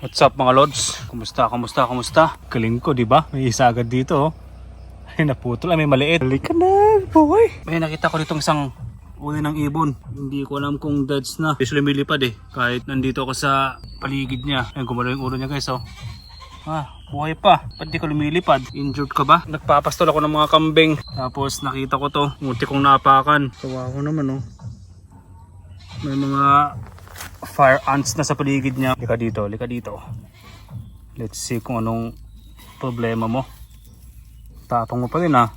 What's up mga lods? Kumusta, kumusta, kumusta? Galing ko, di ba? May isa agad dito, oh. Ay, naputol. Ay, may maliit. Halika na, boy. May nakita ko ditong isang uli ng ibon. Hindi ko alam kung deads na. Usually lumilipad eh. Kahit nandito ako sa paligid niya. Ay, gumalaw yung ulo niya guys, oh. Ah, buhay pa. Ba't di ka lumilipad? Injured ka ba? Nagpapastol ako ng mga kambing. Tapos nakita ko to. Muti kong napakan. Kawa ko naman, oh. May mga fire ants na sa paligid niya. Lika dito, lika dito. Let's see kung anong problema mo. Tapang mo pa rin ah.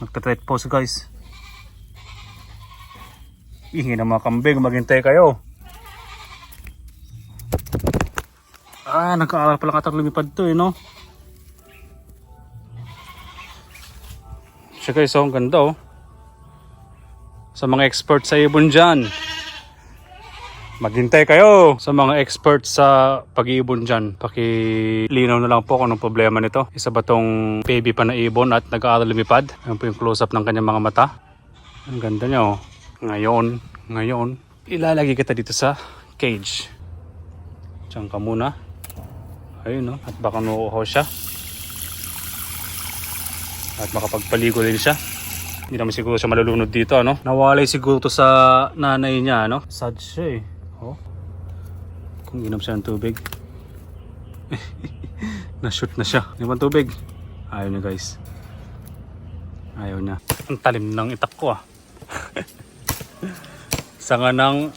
Nagtatreat pose guys. Ihi na mga kambing, maghintay kayo. Ah, nagkaaral pala katang lumipad to eh no. Siya guys, oh, ang ganda oh. Sa mga expert sa ibon dyan. Maghintay kayo sa mga expert sa pag-iibon dyan. Pakilinaw na lang po kung anong problema nito. Isa ba tong baby pa na ibon at nag-aaral lumipad? Ayan po yung close-up ng kanyang mga mata. Ang ganda niya oh. Ngayon, ngayon, ilalagay kita dito sa cage. Diyan ka muna. Ayun no, at baka nuuhaw siya. At makapagpaligo din siya. Hindi naman siguro siya malulunod dito, ano? Nawalay siguro to sa nanay niya, ano? Sad siya eh. Kung inom siya ng tubig. Na-shoot na siya. Inom ng tubig. Ayaw niya guys. Ayaw niya. Ang talim ng itak ko ah. Sanga ng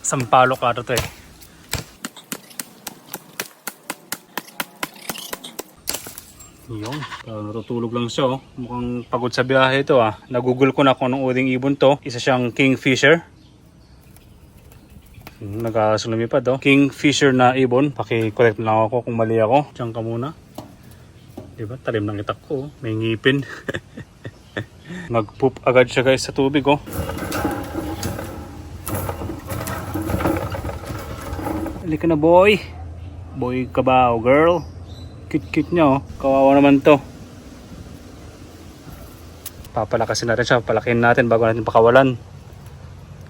sampalok ata to eh. Yun. Uh, natutulog lang siya oh. Mukhang pagod sa biyahe ito ah. Nagugol ko na kung anong uling ibon to. Isa siyang kingfisher. Hmm, Nag-aalas lumipad oh. Kingfisher na ibon. Paki-correct lang ako kung mali ako. Diyan ka muna. Diba? Talim ng itak ko. oh. May ngipin. Nag-poop agad siya guys sa tubig oh. Halika na boy. Boy ka ba o girl? Cute-cute niya oh. Kawawa naman to. Papalakasin natin siya. Palakin natin bago natin pakawalan.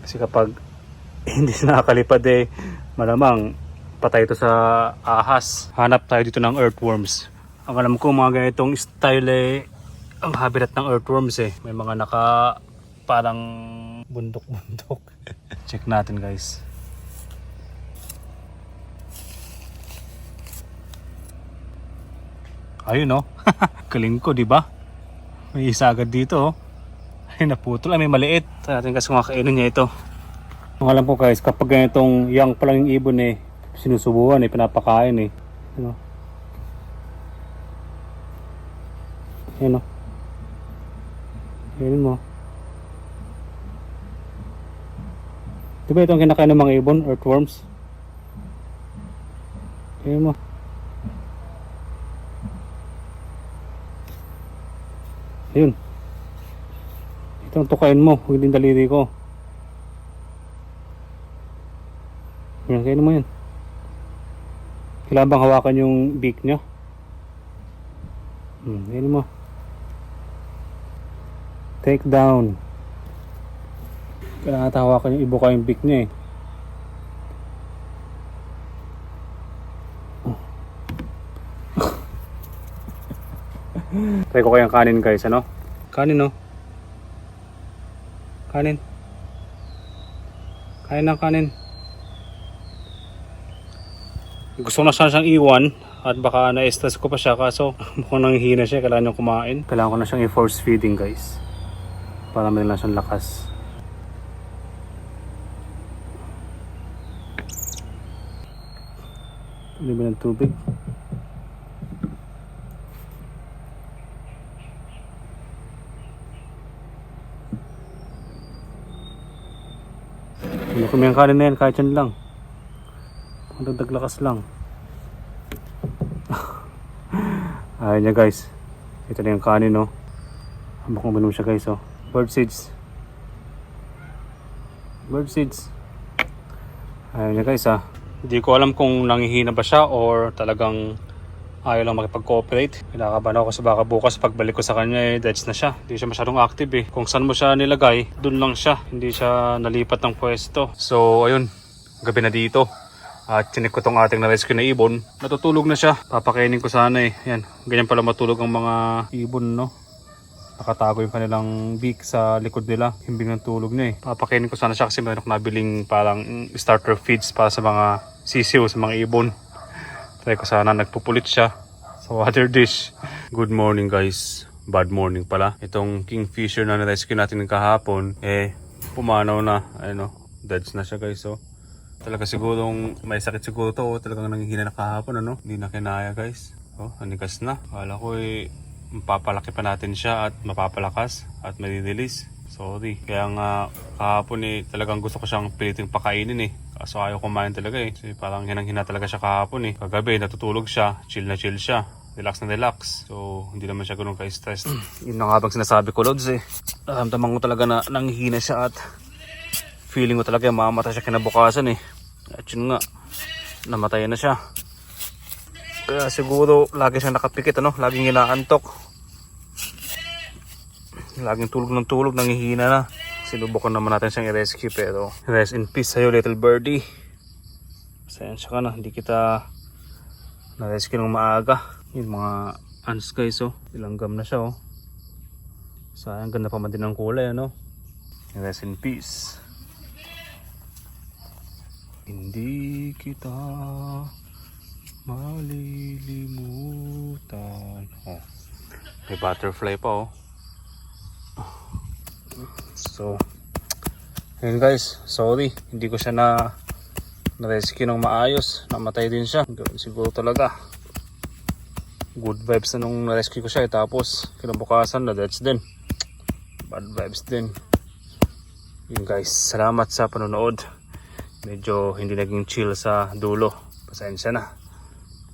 Kasi kapag hindi siya nakakalipad eh, malamang patay ito sa ahas. Hanap tayo dito ng earthworms. Ang alam ko mga ganitong style eh, ang habitat ng earthworms eh. May mga naka parang bundok-bundok. Check natin guys. Ayun oh. Galing ko, di ba? May isa agad dito oh. Ay naputol, ay may maliit. Sa natin kasi makakainin niya ito. Alam ko guys, kapag ganitong young pa lang yung ibon eh, sinusubuan eh, pinapakain eh. Ano? Ayun oh. Ayun mo. Di ba ito ang kinakain ng mga ibon, earthworms? Ayun mo. Ayun. Ito ang tukain mo, din daliri ko. Yan, kainin mo yan. Kailangan bang hawakan yung beak niya? Hmm, kainin mo. Take down. Kailangan natin hawakan yung ibuka yung beak niya eh. Try ko kayang kanin guys, ano? Kanin no? Kanin. Kain ng kanin. Gusto ko na siya siyang iwan at baka na-stress ko pa siya kaso mukhang nanghihina siya, kailangan niyang kumain. Kailangan ko na siyang i-force feeding guys. Para may lang siyang lakas. Libre ng tubig. Ano kami ang kanin na yan, kahit yan lang. Magdagdag lakas lang. Ayun niya guys. Ito na yung kanin no. Habang uminom siya guys oh. Bird seeds. Bird seeds. Ayun niya guys ah. Hindi ko alam kung nangihina ba siya or talagang ayaw lang makipag-cooperate. Kinakabahan ako kasi baka bukas pagbalik ko sa kanya eh, deads na siya. Hindi siya masyadong active eh. Kung saan mo siya nilagay, dun lang siya. Hindi siya nalipat ng pwesto. So ayun, gabi na dito. At chinik ko tong ating na-rescue na ibon. Natutulog na siya. Papakainin ko sana eh. Yan. Ganyan pala matulog ang mga ibon no. Nakatago yung kanilang beak sa likod nila. Himbing ng tulog niya eh. Papakainin ko sana siya kasi meron akong nabiling parang mm, starter feeds para sa mga sisiw, sa mga ibon. Try ko sana nagpupulit siya sa water dish. Good morning guys. Bad morning pala. Itong kingfisher na na-rescue natin kahapon, eh, pumanaw na. Ano, deads na siya guys. So, talaga sigurong may sakit siguro to. oh. Talagang nanghihina na kahapon, ano? Hindi na kinaya guys. Oh, anigas na. Kala ko eh, mapapalaki pa natin siya at mapapalakas at madidilis. Sorry. Kaya nga kahapon eh talagang gusto ko siyang piliting pakainin eh. Kaso ayaw kumain talaga eh. Kasi parang hinang-hina talaga siya kahapon eh. Kagabi natutulog siya. Chill na chill siya. Relax na relax. So hindi naman siya ganun ka-stress. Yun na nga bang sinasabi ko Lods eh. Naramdaman ko talaga na nanghihina siya at feeling ko talaga mamatay siya kinabukasan eh. At yun nga, namatay na siya. Kaya siguro lagi siyang nakapikit ano, laging inaantok. Laging tulog ng tulog, nangihina na. Sinubukan naman natin siyang i-rescue pero rest in peace sa'yo little birdie. Pasensya ka na, hindi kita na-rescue ng maaga. Yung mga ants guys oh, ilanggam na siya oh. Sayang ganda pa man din ng kulay ano. Rest in peace. Hindi kita malilimutan. Oh. May butterfly pa oh. So, yun guys, sorry. Hindi ko siya na na-rescue ng maayos. Namatay din siya. Siguro talaga. Good vibes na nung na-rescue ko siya. eh. Tapos, kinabukasan na deaths din. Bad vibes din. Yun guys, salamat sa panonood. Medyo hindi naging chill sa dulo. Pasensya na.